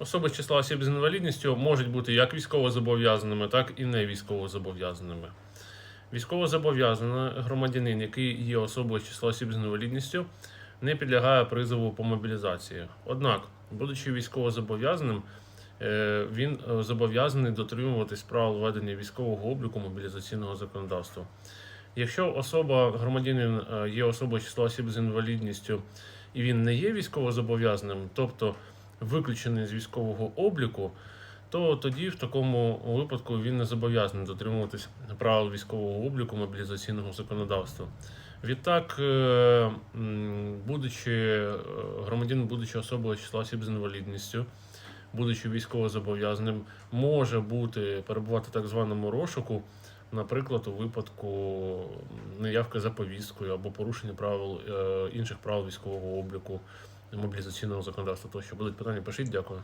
Особи з числа осіб з інвалідністю можуть бути як військовозобов'язаними, так і не військовозобов'язаними. Військовозобов'язаний громадянин, який є особою з числа осіб з інвалідністю, не підлягає призову по мобілізації. Однак, будучи військовозобов'язаним, е, він е, зобов'язаний дотримуватись правил ведення військового обліку мобілізаційного законодавства. Якщо особа, громадянин е, є особою з числа осіб з інвалідністю, і він не є військовозобов'язаним, тобто виключений з військового обліку, то тоді в такому випадку він не зобов'язаний дотримуватись правил військового обліку мобілізаційного законодавства. Відтак, е, будучи е, громадянин, будучи особою числа осіб з інвалідністю, будучи військовозобов'язаним, може бути перебувати в так званому розшуку, наприклад, у випадку неявки за повісткою або порушення правил е, інших правил військового обліку мобілізаційного законодавства. Тощо будуть питання, пишіть, дякую.